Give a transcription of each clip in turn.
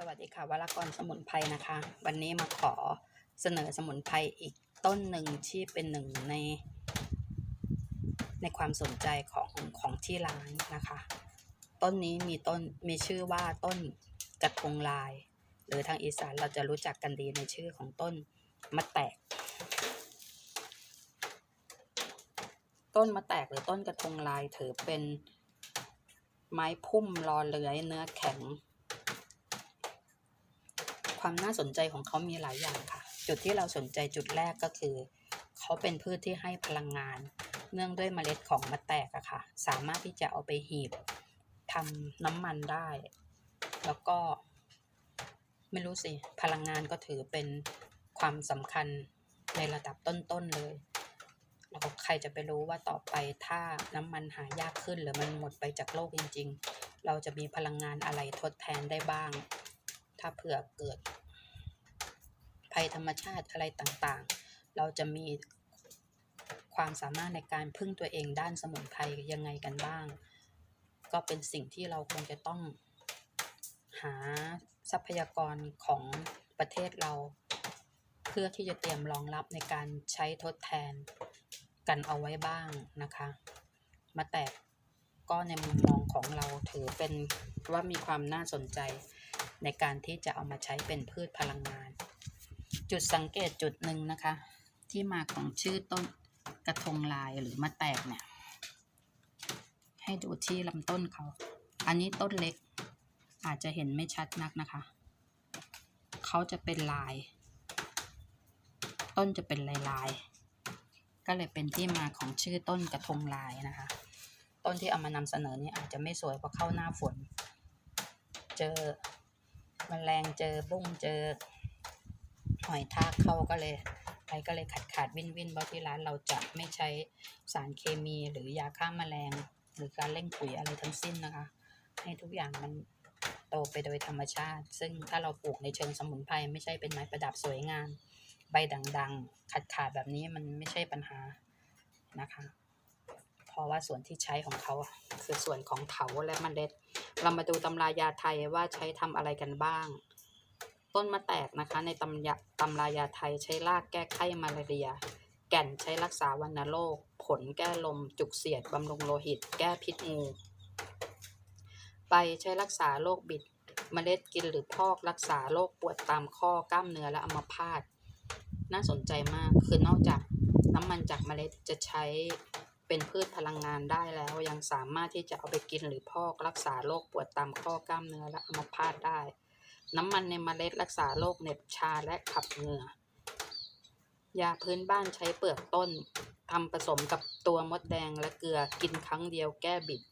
สวัสดีค่ะวรากรสมุนไพรนะคะ วันนี้มาขอเสนอสมุนไพรอีกต้นหนึ่งที่เป็นหนึ่งใน ในความสนใจของของที่ร้านนะคะ ต้นนี้มีต้นมีชื่อว่าต้นกระทงลาย หรือทางอีสานเราจะรู้จักกันดีในชื่อของต้นมะแตก ต้นมะแตกหรือต้นกระทงลายถือเป็นไม้พุ่มรอเลื้อยเนื้อแข็ง ความน่าสนใจของเขามีหลายอย่างค่ะ จุดที่เราสนใจจุดแรกก็คือ เขาเป็นพืชที่ให้พลังงาน เนื่องด้วยเมล็ดของมะแตกอะค่ะ สามารถที่จะเอาไปหีบทำน้ำมันได้ แล้วก็ ไม่รู้สิ พลังงานก็ถือเป็นความสำคัญในระดับต้น ๆ เลยแล้วใครจะไปรู้ว่าต่อไปถ้าน้ำมันหายากขึ้นหรือมันหมดไปจากโลกจริง ๆ เราจะมีพลังงานอะไรทดแทนได้บ้าง ถ้าเผื่อเกิด ภัยธรรมชาติอะไรต่างๆ เราจะมีความสามารถในการพึ่งตัวเองด้านสมุนไพรยังไงกันบ้าง ก็เป็นสิ่งที่เราควรจะต้องหาทรัพยากรของประเทศเรา เพื่อที่จะเตรียมรองรับในการใช้ทดแทนกันเอาไว้บ้างนะคะ มาแตกก็ในมุมมองของเราถือเป็นว่ามีความน่าสนใจในการที่จะเอามาใช้เป็นพืชพลังงาน จุดสังเกตจุดหนึ่งนะคะ ที่มาของชื่อต้นกระทงลายหรือมะแตกเนี่ย ให้ดูที่ลำต้นเขา อันนี้ต้นเล็ก อาจจะเห็นไม่ชัดนักนะคะ เขาจะเป็นลาย ต้นจะเป็นลายลายก็เลยเป็นที่มาของชื่อต้นกระทงลายนะคะ ต้นที่เอามานำเสนอนี้อาจจะไม่สวยเพราะเข้าหน้าฝน เจอมแมลงเจอบุ้งเจอ หอยทากเข้าก็เลยไปก็เลยขาดขาดวินวินเพราะที่ร้านเราจะไม่ใช้สารเคมีหรือยาฆ่าแมลง หรือการเร่งปุ๋ยอะไรทั้งสิ้นนะคะ ให้ทุกอย่างมันโตไปโดยธรรมชาติ ซึ่งถ้าเราปลูกในเชิงสมุนไพรไม่ใช่เป็นไม้ประดับสวยงามใบด่างๆ ขาดขาดแบบนี้มันไม่ใช่ปัญหานะคะ เพราะว่าส่วนที่ใช้ของเขาคือส่วนของเถาและมเมล็ด เรามาดูตำรายาไทยว่าใช้ทำอะไรกันบ้าง ต้นมะแตกนะคะ ในตำยาตำรายาไทยใช้รากแก้ไข้มาลาเรีย แก่นใช้รักษาวัณโรค ผลแก้ลม จุกเสียดบำรุงโลหิต แก้พิษงูใบใช้รักษาโรคบิด เมล็ดกินหรือพอกรักษาโรคปวดตามข้อกล้ามเนื้อและอัมพาตน่าสนใจมากคือนอกจากน้ำมันจากเมล็ดจะใช้เป็นพืชพลังงานได้แล้วยังสามารถที่จะเอาไปกินหรือพอกรักษาโรคปวดตามข้อกล้ามเนื้อและอัมพาตได้ น้ำมันในเมล็ดรักษาโรคเหน็บชาและขับเหงื่อยาพื้นบ้านใช้เปลือกต้นทำผสมกับตัวมดแดงและเกลือกินครั้งเดียวแก้บิด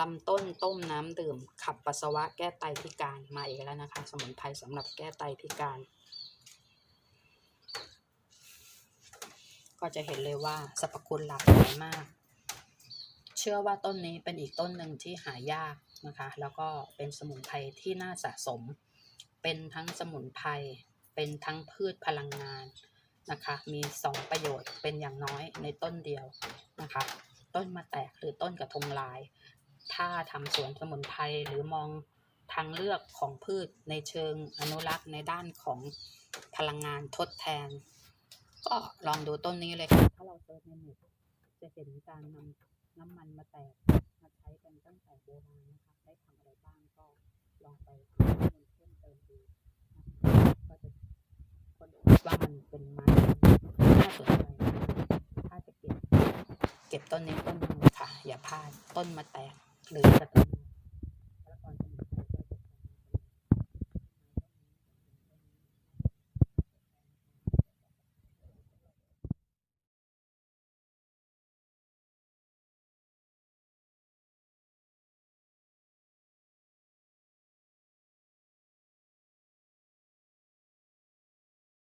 ลำต้นต้มน้ำดื่ม ขับปัสสาวะแก้ไตพิการมาอีกแล้วนะคะ สมุนไพรสำหรับแก้ไตพิการ ก็จะเห็นเลยว่าสรรพคุณหลากหลายมาก เชื่อว่าต้นนี้เป็นอีกต้นหนึ่งที่หายากนะคะ แล้วก็เป็นสมุนไพรที่น่าสะสม เป็นทั้งสมุนไพร เป็นทั้งพืชพลังงานนะคะ มีสองประโยชน์เป็นอย่างน้อยในต้นเดียวนะคะ ต้นมะแตกหรือต้นกระทงลาย ถ้าทำสวนสมุนไพรหรือมองทางเลือกของพืชในเชิงอนุรักษ์ในด้านของพลังงานทดแทน ก็ลองดูต้นนี้เลยค่ะ ถ้าเราเซิร์ชในเน็ตจะเห็นการนำ น้ำมันมาแตกมาใช้กันตั้งแต่โบราณนะคะ ได้ทำอะไรบ้างก็ลองไปข้อมูลเพิ่มเติมดูนะคะก็จะค้นว่ามันเป็นไม้ที่น่าสนใจถ้าจะเก็บ เก็บต้นนี้ต้นนึงค่ะ อย่าพลาดต้นมาแตกหรือกระตุ้น